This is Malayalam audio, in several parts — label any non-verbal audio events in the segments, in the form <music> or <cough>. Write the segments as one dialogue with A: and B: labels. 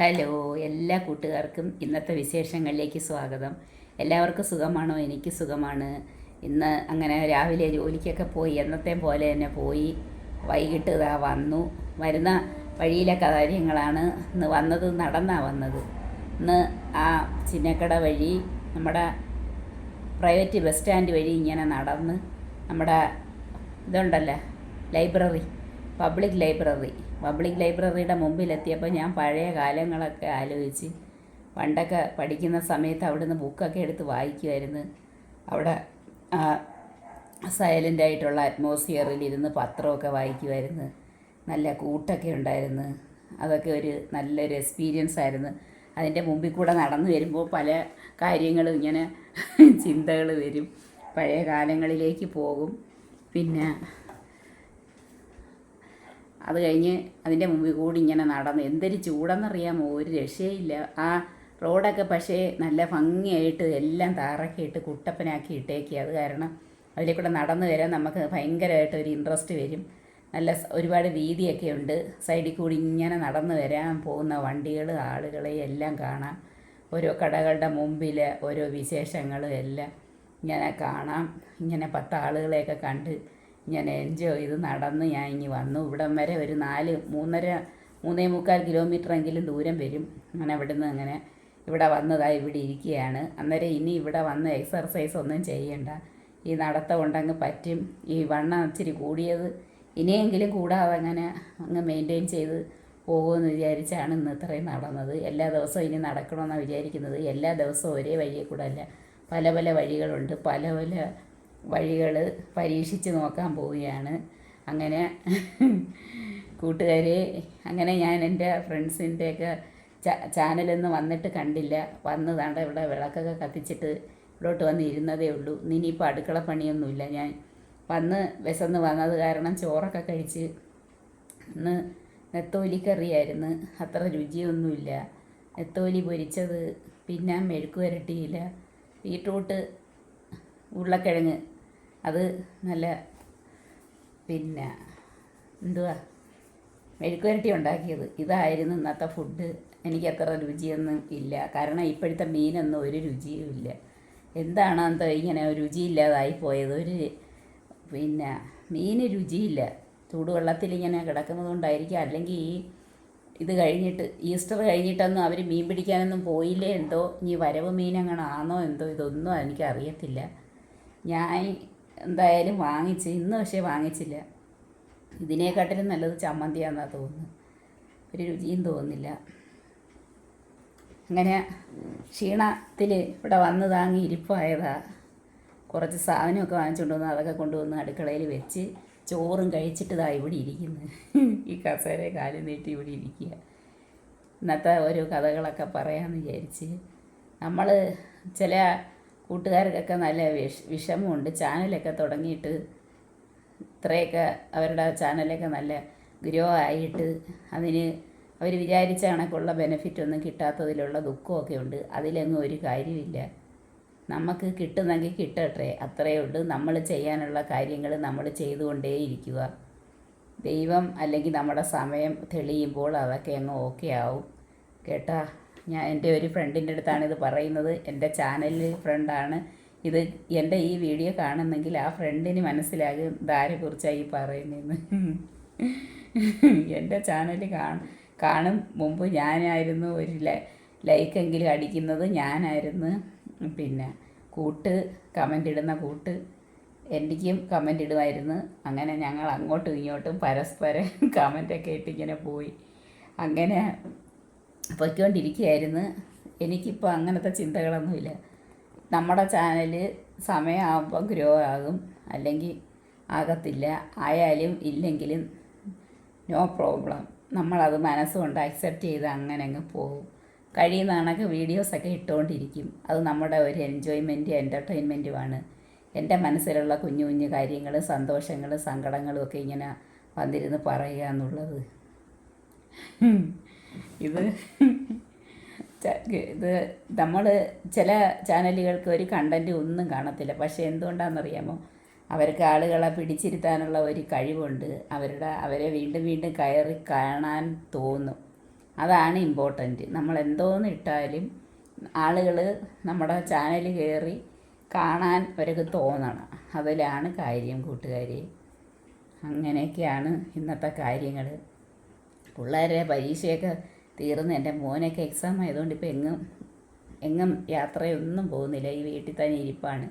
A: ഹലോ എല്ലാ കൂട്ടുകാർക്കും ഇന്നത്തെ വിശേഷങ്ങളിലേക്ക് സ്വാഗതം. എല്ലാവർക്കും സുഖമാണോ? എനിക്ക് സുഖമാണ്. ഇന്ന് അങ്ങനെ രാവിലെ ജോലിക്കൊക്കെ പോയി എന്നത്തെ പോലെ തന്നെ പോയി വൈകിട്ട് ഇതാ വന്നു. വരുന്ന വഴിയിലെ കാര്യങ്ങളാണ് ഇന്ന് വന്നത് നടന്നാണ് വന്നത്. ഇന്ന് ആ ചിന്നക്കട വഴി നമ്മുടെ പ്രൈവറ്റ് ബസ് സ്റ്റാൻഡ് വഴി ഇങ്ങനെ നടന്ന് നമ്മുടെ ഇതുണ്ടല്ലോ ലൈബ്രറി പബ്ലിക് ലൈബ്രറി. പബ്ലിക് ലൈബ്രറിയുടെ മുമ്പിലെത്തിയപ്പോൾ ഞാൻ പഴയ കാലങ്ങളൊക്കെ ആലോചിച്ച് പണ്ടൊക്കെ പഠിക്കുന്ന സമയത്ത് അവിടുന്ന് ബുക്കൊക്കെ എടുത്ത് വായിക്കുമായിരുന്നു അവിടെ സൈലന്റ് ആയിട്ടുള്ള അറ്റ്മോസ്ഫിയറിൽ ഇരുന്ന് പത്രമൊക്കെ വായിക്കുമായിരുന്നു നല്ല കൂട്ടൊക്കെ ഉണ്ടായിരുന്നു. അതൊക്കെ ഒരു നല്ലൊരു എക്സ്പീരിയൻസ് ആയിരുന്നു. അതിന്റെ മുമ്പിൽ കൂടെ നടന്നു വരുമ്പോൾ പല കാര്യങ്ങളും ഇങ്ങനെ ചിന്തകൾ വരും. പഴയ കാലങ്ങളിലേക്ക് പോകും. പിന്നെ അത് കഴിഞ്ഞ് അതിന്റെ മുമ്പിൽ കൂടി ഇങ്ങനെ നടന്ന് എന്തൊരു ചൂടെന്നറിയാമോ ഒരു രക്ഷയില്ല. ആ റോഡൊക്കെ പക്ഷേ നല്ല ഭംഗിയായിട്ട് എല്ലാം താറൊക്കെ ഇട്ട് കുട്ടപ്പനാക്കി ഇട്ടേക്കി. അത് കാരണം അതിലെ കൂടെ നടന്നു വരാൻ നമുക്ക് ഭയങ്കരമായിട്ട് ഒരു ഇൻട്രസ്റ്റ് വരും. നല്ല ഒരുപാട് വീതിയൊക്കെ ഉണ്ട്. സൈഡിൽ കൂടി ഇങ്ങനെ നടന്നു വരാൻ പോകുന്ന വണ്ടികൾ ആളുകളെ എല്ലാം കാണാം. ഓരോ കടകളുടെ മുമ്പിൽ ഓരോ വിശേഷങ്ങളും എല്ലാം ഇങ്ങനെ കാണാം. ഇങ്ങനെ പത്ത് ആളുകളെയൊക്കെ കണ്ട് ഇങ്ങനെ എൻജോയ് ചെയ്ത് നടന്ന് ഞാൻ ഇനി വന്നു. ഇവിടം വരെ ഒരു നാല് മൂന്നര മൂന്നേ മുക്കാൽ കിലോമീറ്റർ എങ്കിലും ദൂരം വരും. അങ്ങനെ ഇവിടുന്ന് അങ്ങനെ ഇവിടെ വന്നതായി ഇവിടെ ഇരിക്കുകയാണ്. അന്നേരം ഇനി ഇവിടെ വന്ന് എക്സർസൈസ് ഒന്നും ചെയ്യണ്ട. ഈ നടത്തം കൊണ്ടങ്ങ് പറ്റും. ഈ വണ്ണം ഇച്ചിരി കൂടിയത് ഇനിയെങ്കിലും കൂടാതെ അങ്ങനെ അങ്ങ് മെയിന്റെയിൻ ചെയ്ത് പോകുമെന്ന് വിചാരിച്ചാണ് ഇന്ന് ഇത്രയും നടന്നത്. എല്ലാ ദിവസവും ഇനി നടക്കണമെന്നാണ് വിചാരിക്കുന്നത്. എല്ലാ ദിവസവും ഒരേ വഴിയെ കൂടെ അല്ല. പല പല വഴികളുണ്ട്. പല പല വഴികൾ പരീക്ഷിച്ച് നോക്കാൻ പോവുകയാണ്. അങ്ങനെ കൂട്ടുകാരെ അങ്ങനെ ഞാൻ എന്റെ ഫ്രണ്ട്സിന്റെയൊക്കെ ചാനലൊന്നും വന്നിട്ട് കണ്ടില്ല. വന്നതാണ് ഇവിടെ വിളക്കൊക്കെ കത്തിച്ചിട്ട് ഇവിടോട്ട് വന്ന് ഇരുന്നതേ ഉള്ളൂ. ഇനി ഇനിയിപ്പോൾ അടുക്കള പണിയൊന്നുമില്ല ഞാൻ. വന്ന് വിശന്ന് വന്നത് കാരണം ചോറൊക്കെ കഴിച്ച് ഇന്ന് നെത്തോലി കറിയായിരുന്നു അത്ര രുചിയൊന്നുമില്ല. നെത്തോലി പൊരിച്ചത് പിന്നെ മെഴുക്ക് വരട്ടിയില്ല ബീട്രൂട്ട് ഉരുളക്കിഴങ്ങ് അത് നല്ല പിന്നെ എന്തുവാ? മെഴുക്ക് വരട്ടി ഉണ്ടാക്കിയത്. ഇതായിരുന്നു ഇന്നത്തെ ഫുഡ് എനിക്ക് അത്ര രുചിയൊന്നും ഇല്ല. കാരണം ഇപ്പോഴത്തെ മീനൊന്നും ഒരു രുചിയും ഇല്ല. എന്താണ് എന്തോ ഇങ്ങനെ രുചിയില്ലാതായി പോയത്. ഒരു പിന്നെ മീന് രുചിയില്ല. ചൂടുവെള്ളത്തിൽ ഇങ്ങനെ കിടക്കുന്നത് കൊണ്ടായിരിക്കും അല്ലെങ്കിൽ ഈ ഇത് കഴിഞ്ഞിട്ട് ഈസ്റ്റർ കഴിഞ്ഞിട്ടൊന്നും അവർ മീൻ പിടിക്കാനൊന്നും പോയില്ലേ എന്തോ? ഇനി വരവ് മീനെങ്ങനെ ആണോ എന്തോ? ഇതൊന്നും എനിക്കറിയത്തില്ല. ഞാൻ എന്തായാലും വാങ്ങിച്ച് ഇന്ന് പക്ഷേ വാങ്ങിച്ചില്ല. ഇതിനെക്കാട്ടിലും നല്ലത് ചമ്മന്തിയാണെന്നാണ് തോന്നുന്നു. ഒരു രുചിയും തോന്നുന്നില്ല. അങ്ങനെ ക്ഷീണത്തിൽ ഇവിടെ വന്ന് താങ്ങി ഇരിപ്പായതാ. കുറച്ച് സാധനമൊക്കെ വാങ്ങിച്ചുകൊണ്ട് വന്ന് അതൊക്കെ കൊണ്ടുവന്ന് അടുക്കളയിൽ വെച്ച് ചോറും കഴിച്ചിട്ട് ഇതാ ഇവിടെ ഇരിക്കുന്നത് ഈ കസേര കാൽ നീട്ടി ഇവിടെ ഇരിക്കുക. ഇന്നത്തെ ഓരോ കഥകളൊക്കെ പറയാമെന്ന് വിചാരിച്ച് നമ്മൾ ചില കൂട്ടുകാർക്കൊക്കെ നല്ല വിഷ വിഷമമുണ്ട്. ചാനലൊക്കെ തുടങ്ങിയിട്ട് ഇത്രയൊക്കെ അവരുടെ ചാനലൊക്കെ നല്ല ഗ്രോ ആയിട്ട് അതിന് അവർ വിചാരിച്ച കണക്കുള്ള ബെനിഫിറ്റ് ഒന്നും കിട്ടാത്തതിലുള്ള ദുഃഖമൊക്കെ ഉണ്ട്. അതിലെങ്ങും ഒരു കാര്യമില്ല. നമുക്ക് കിട്ടുന്നെങ്കിൽ കിട്ടട്ടെ. അത്രയേ ഉള്ളൂ. നമ്മൾ ചെയ്യാനുള്ള കാര്യങ്ങൾ നമ്മൾ ചെയ്തുകൊണ്ടേയിരിക്കുക ദൈവം അല്ലെങ്കിൽ നമ്മുടെ സമയം തെളിയുമ്പോൾ അതൊക്കെ അങ്ങ് ഓക്കെ ആവും. കേട്ടാ? ഞാൻ എന്റെ ഒരു ഫ്രണ്ടിന്റെ അടുത്താണ് ഇത് പറയുന്നത്. എന്റെ ചാനലിൽ ഫ്രണ്ടാണ് ഇത് എന്റെ ഈ വീഡിയോ കാണുന്നെങ്കിൽ ആ ഫ്രണ്ടിന് മനസ്സിലാകും ഇതാരെക്കുറിച്ചാണ് ഈ പറയുന്നതെന്ന് എന്റെ ചാനൽ കാണും കാണും. മുമ്പ് ഞാനായിരുന്നു ഒരു ലൈക്കെങ്കിലും അടിക്കുന്നത് ഞാനായിരുന്നു. പിന്നെ കൂട്ട് കമന്റ് ഇടുന്ന കൂട്ട് എനിക്കും കമന്റ് ഇടുമായിരുന്നു. അങ്ങനെ ഞങ്ങൾ അങ്ങോട്ടും ഇങ്ങോട്ടും പരസ്പരം കമന്റൊക്കെ ഇട്ടിങ്ങനെ പോയി. അങ്ങനെ പൊയ്ക്കൊണ്ടിരിക്കുകയായിരുന്നു. എനിക്കിപ്പോൾ അങ്ങനത്തെ ചിന്തകളൊന്നുമില്ല. നമ്മുടെ ചാനൽ സമയമാകുമ്പോൾ ഗ്രോ ആകും. അല്ലെങ്കിൽ ആകത്തില്ല. ആയാലും ഇല്ലെങ്കിലും നോ പ്രോബ്ലം. നമ്മളത് മനസ്സുകൊണ്ട് അക്സെപ്റ്റ് ചെയ്ത് അങ്ങനെ അങ്ങ് പോകും. കഴിയുന്ന വീഡിയോസൊക്കെ ഇട്ടുകൊണ്ടിരിക്കും അത് നമ്മുടെ ഒരു എൻജോയ്മെന്റും എന്റർടൈൻമെന്റുമാണ് എന്റെ മനസ്സിലുള്ള കുഞ്ഞു കുഞ്ഞു കാര്യങ്ങൾ സന്തോഷങ്ങളും സങ്കടങ്ങളും ഒക്കെ ഇങ്ങനെ വന്നിരുന്ന് പറയുക എന്നുള്ളത്. ഇത് ഇത് നമ്മൾ ചില ചാനലുകൾക്ക് ഒരു കണ്ടന്റ് ഒന്നും കാണത്തില്ല. പക്ഷേ എന്തുകൊണ്ടാണെന്നറിയാമോ? അവർക്ക് ആളുകളെ പിടിച്ചിരുത്താനുള്ള ഒരു കഴിവുണ്ട്. അവരുടെ അവരെ വീണ്ടും വീണ്ടും കയറി കാണാൻ തോന്നും. അതാണ് ഇമ്പോർട്ടന്റ് നമ്മൾ എന്തോന്ന് ഇട്ടാലും ആളുകൾ നമ്മുടെ ചാനൽ കയറി കാണാൻ അവർക്ക് തോന്നണം. അതിലാണ് കാര്യം കൂട്ടുകാരി. അങ്ങനെയൊക്കെയാണ് ഇന്നത്തെ കാര്യങ്ങൾ പിള്ളേരെ പരീക്ഷയൊക്കെ തീർന്ന് എന്റെ മോനൊക്കെ എക്സാം ആയതുകൊണ്ട് ഇപ്പോൾ എങ്ങും എങ്ങും യാത്രയൊന്നും പോകുന്നില്ല. ഈ വീട്ടിൽ തന്നെ ഇരിപ്പാണ്.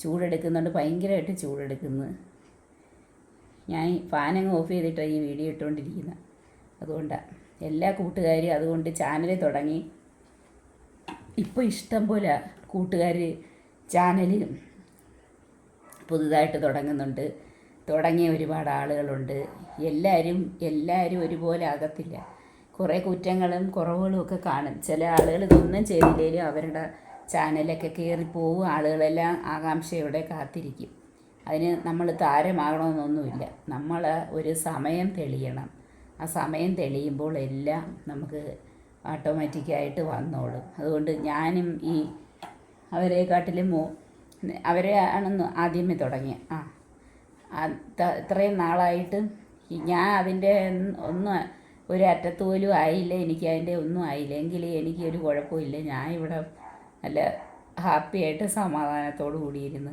A: ചൂടെടുക്കുന്നുണ്ട് ഭയങ്കരമായിട്ട് ചൂടെടുക്കുന്നു. ഞാൻ ഫാനങ്ങ് ഓഫ് ചെയ്തിട്ടാണ് ഈ വീഡിയോ ഇട്ടുകൊണ്ടിരിക്കുന്നത് അതുകൊണ്ടാണ് എല്ലാ കൂട്ടുകാരും അതുകൊണ്ട് ചാനൽ തുടങ്ങി. ഇപ്പോൾ ഇഷ്ടം പോലെ കൂട്ടുകാർ ചാനൽ പുതുതായിട്ട് തുടങ്ങുന്നുണ്ട്. തുടങ്ങിയ ഒരുപാട് ആളുകളുണ്ട്. എല്ലാവരും എല്ലാവരും ഒരുപോലെ ആകത്തില്ല. കുറേ കുറ്റങ്ങളും കുറവുകളും ഒക്കെ കാണും. ചില ആളുകൾ ഇതൊന്നും ചെയ്തില്ലെങ്കിലും അവരുടെ ചാനലൊക്കെ കയറി പോവും ആളുകളെല്ലാം ആകാംക്ഷയോടെ കാത്തിരിക്കും. അതിന് നമ്മൾ താരമാകണമെന്നൊന്നുമില്ല. നമ്മൾ ഒരു സമയം തെളിയണം. ആ സമയം തെളിയുമ്പോൾ എല്ലാം നമുക്ക് ഓട്ടോമാറ്റിക്കായിട്ട് വന്നോളും. അതുകൊണ്ട് ഞാനും ഈ അവരെക്കാട്ടിലും മോ അവരെ ആണെന്ന് ആദ്യമേ തുടങ്ങിയ. ആ ഇത്രയും നാളായിട്ട് ഞാൻ അതിന്റെ ഒന്നും ഒരു പോലും ആയില്ല എനിക്ക് അതിന്റെ ഒന്നും ആയില്ല എങ്കിൽ എനിക്ക് ഒരു കുഴപ്പമില്ല. ഞാൻ ഇവിടെ നല്ല ഹാപ്പി ആയിട്ട് സമാധാനത്തോടു കൂടിയിരുന്ന്.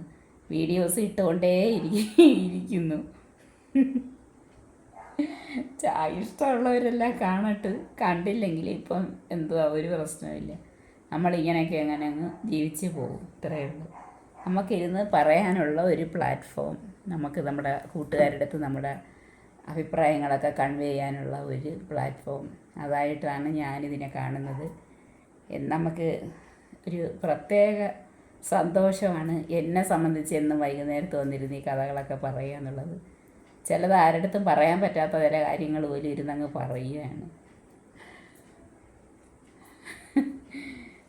A: വീഡിയോസ് ഇട്ടുകൊണ്ടേ ഇരിക്ക ഇരിക്കുന്നു. ചായ ഇഷ്ടമുള്ളവരെല്ലാം കാണട്ട് കണ്ടില്ലെങ്കിൽ ഇപ്പം എന്തുവാ ഒരു പ്രശ്നമില്ല നമ്മളിങ്ങനെയൊക്കെ അങ്ങനെ അങ്ങ് ജീവിച്ച് പോകും ഇത്രയേ ഉള്ളൂ. നമുക്കിരുന്ന് പറയാനുള്ള ഒരു പ്ലാറ്റ്ഫോം നമുക്ക് നമ്മുടെ കൂട്ടുകാരുടെ അടുത്ത് നമ്മുടെ അഭിപ്രായങ്ങളൊക്കെ കൺവേ ചെയ്യാനുള്ള ഒരു പ്ലാറ്റ്ഫോം അതായിട്ടാണ് ഞാനിതിനെ കാണുന്നത്. നമുക്ക് ഒരു പ്രത്യേക സന്തോഷമാണ് എന്നെ സംബന്ധിച്ച് എന്നും വൈകുന്നേരത്ത് വന്നിരുന്ന് ഈ കഥകളൊക്കെ പറയുക എന്നുള്ളത്. ചിലത് ആരുടെടുത്തും പറയാൻ പറ്റാത്ത ചില കാര്യങ്ങൾ പോലും ഇരുന്നങ്ങ് പറയുകയാണ്.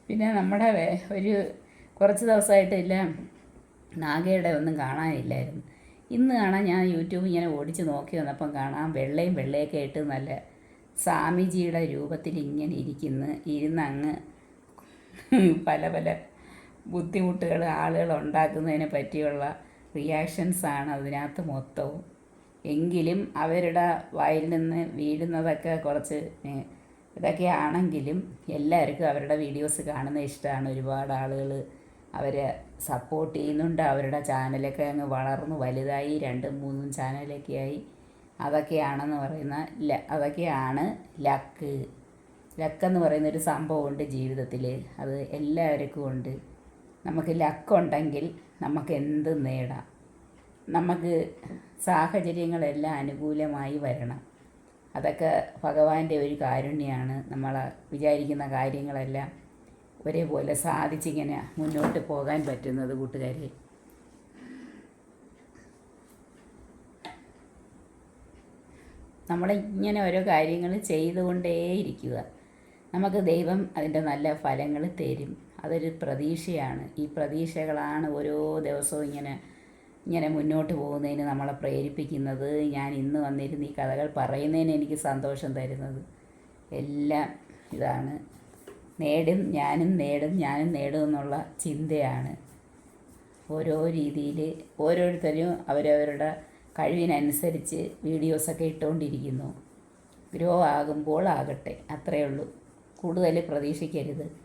A: പിന്നെ നമ്മുടെ ഒരു കുറച്ച് ദിവസമായിട്ടില്ല നാഗയുടെ ഒന്നും കാണാനില്ലായിരുന്നു. ഇന്ന് കാണാൻ ഞാൻ യൂട്യൂബ് ഇങ്ങനെ ഓടിച്ച് നോക്കി വന്നപ്പം കാണാം വെള്ളയും വെള്ളയൊക്കെ ആയിട്ട് നല്ല സ്വാമിജിയുടെ രൂപത്തിൽ ഇങ്ങനെ ഇരിക്കുന്നു. ഇരുന്ന് അങ്ങ് പല പല ബുദ്ധിമുട്ടുകൾ ആളുകൾ ഉണ്ടാക്കുന്നതിനെ പറ്റിയുള്ള റിയാക്ഷൻസാണ് അതിനകത്ത് മൊത്തവും. എങ്കിലും അവരുടെ വായിൽ നിന്ന് വീഴുന്നതൊക്കെ കുറച്ച് ഇതൊക്കെ ആണെങ്കിലും എല്ലാവർക്കും അവരുടെ വീഡിയോസ് കാണുന്നത് ഇഷ്ടമാണ്. ഒരുപാട് ആളുകൾ അവരെ സപ്പോർട്ട് ചെയ്യുന്നുണ്ട്. അവരുടെ ചാനലൊക്കെ അങ്ങ് വളർന്ന്. വലുതായി. രണ്ടും മൂന്നും ചാനലൊക്കെ ആയി. അതൊക്കെയാണെന്ന് പറയുന്ന ല അതൊക്കെയാണ് ലക്ക്. ലക്കെന്ന് പറയുന്നൊരു സംഭവമുണ്ട് ജീവിതത്തിൽ അത് എല്ലാവർക്കും ഉണ്ട്. നമുക്ക് ലക്കുണ്ടെങ്കിൽ നമുക്ക് എന്ത് നേടാം? നമുക്ക് സാഹചര്യങ്ങളെല്ലാം അനുകൂലമായി വരണം. അതൊക്കെ ഭഗവാന്റെ ഒരു കാരുണ്യമാണ് നമ്മൾ വിചാരിക്കുന്ന കാര്യങ്ങളെല്ലാം ഒരേപോലെ സാധിച്ചിങ്ങനെ മുന്നോട്ട് പോകാൻ പറ്റുന്നത് കൂട്ടുകാരെ. നമ്മളിങ്ങനെ ഓരോ കാര്യങ്ങൾ ചെയ്തുകൊണ്ടേയിരിക്കുക. നമുക്ക് ദൈവം അതിന്റെ നല്ല ഫലങ്ങൾ തരും. അതൊരു പ്രതീക്ഷയാണ്. ഈ പ്രതീക്ഷകളാണ് ഓരോ ദിവസവും ഇങ്ങനെ ഇങ്ങനെ മുന്നോട്ട് പോകുന്നതിന് നമ്മളെ പ്രേരിപ്പിക്കുന്നത്. ഞാൻ ഇന്ന് വന്നിരുന്ന് ഈ കഥകൾ പറയുന്നതിന് എനിക്ക് സന്തോഷം തരുന്നത്. എല്ലാം ഇതാണ്. നേടും ഞാനും നേടും ഞാനും നേടും എന്നുള്ള ചിന്തയാണ്. ഓരോ രീതിയിൽ ഓരോരുത്തരും അവരവരുടെ കഴിവിനനുസരിച്ച് വീഡിയോസൊക്കെ ഇട്ടുകൊണ്ടിരിക്കുന്നു ഗ്രോ ആകുമ്പോൾ ആകട്ടെ അത്രയേ ഉള്ളൂ. കൂടുതൽ പ്രതീക്ഷിക്കരുത്.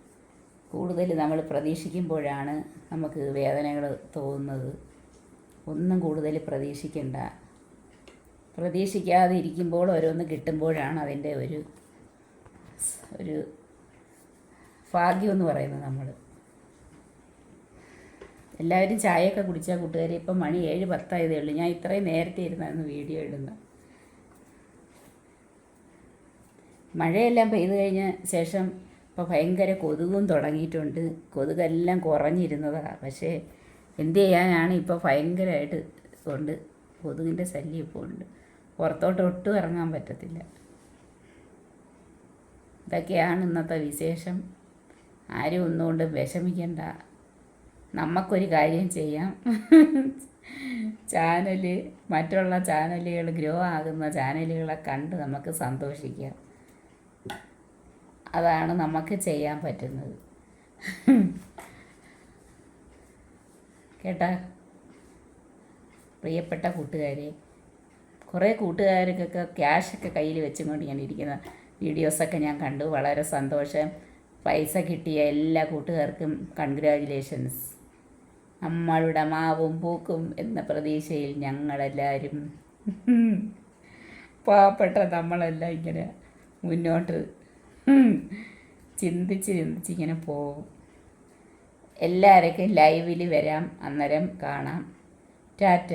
A: കൂടുതൽ നമ്മൾ പ്രതീക്ഷിക്കുമ്പോഴാണ് നമുക്ക് വേദനകൾ തോന്നുന്നത്. ഒന്നും കൂടുതൽ പ്രതീക്ഷിക്കണ്ട. പ്രതീക്ഷിക്കാതെ ഇരിക്കുമ്പോൾ ഓരോന്ന് കിട്ടുമ്പോഴാണ് അതിന്റെ ഒരു ഒരു ഭാഗ്യം എന്ന് പറയുന്നത് നമ്മൾ എല്ലാവരും ചായയൊക്കെ കുടിച്ചാൽ കൂട്ടുകാരെ. ഇപ്പം മണി ഏഴ് പത്തായതേ ഉള്ളൂ. ഞാൻ ഇത്രയും നേരത്തെ ഇരുന്നായിരുന്നു വീഡിയോ ഇടുന്നത്. മഴയെല്ലാം പെയ്തു കഴിഞ്ഞ ശേഷം ഇപ്പോൾ ഭയങ്കര കൊതുകും തുടങ്ങിയിട്ടുണ്ട്. കൊതുകെല്ലാം കുറഞ്ഞിരുന്നതാണ് പക്ഷേ എന്ത് ചെയ്യാനാണ് ഇപ്പോൾ ഭയങ്കരമായിട്ട് ഉണ്ട് കൊതുകിന്റെ ശല്യം ഇപ്പോൾ ഉണ്ട്. പുറത്തോട്ട് ഒട്ടും ഇറങ്ങാൻ പറ്റത്തില്ല. ഇതൊക്കെയാണ് ഇന്നത്തെ വിശേഷം. ആരും ഒന്നുകൊണ്ട് വിഷമിക്കണ്ട. നമുക്കൊരു കാര്യം ചെയ്യാം. ചാനൽ മറ്റുള്ള ചാനലുകൾ ഗ്രോ ആകുന്ന ചാനലുകളെ കണ്ട് നമുക്ക് സന്തോഷിക്കാം. അതാണ് നമുക്ക് ചെയ്യാൻ പറ്റുന്നത്. കേട്ടാ? പ്രിയപ്പെട്ട കൂട്ടുകാരെ കുറേ കൂട്ടുകാർക്കൊക്കെ ക്യാഷൊക്കെ കയ്യിൽ വെച്ചുകൊണ്ട് ഞാൻ ഇരിക്കുന്ന വീഡിയോസൊക്കെ ഞാൻ കണ്ടു. വളരെ സന്തോഷം. പൈസ കിട്ടിയ എല്ലാ കൂട്ടുകാർക്കും കൺഗ്രാജുലേഷൻസ് നമ്മളുടെ മാവും പൂക്കും എന്ന പ്രതീക്ഷയിൽ ഞങ്ങളെല്ലാവരും <laughs> പാവപ്പെട്ട നമ്മളെല്ലാം ഇങ്ങനെ മുന്നോട്ട് <laughs> ചിന്തിച്ച് ചിന്തിച്ച് ഇങ്ങനെ പോവും എല്ലാവർക്കും ലൈവിൽ വരാം. അന്നേരം കാണാം. ടാറ്റ.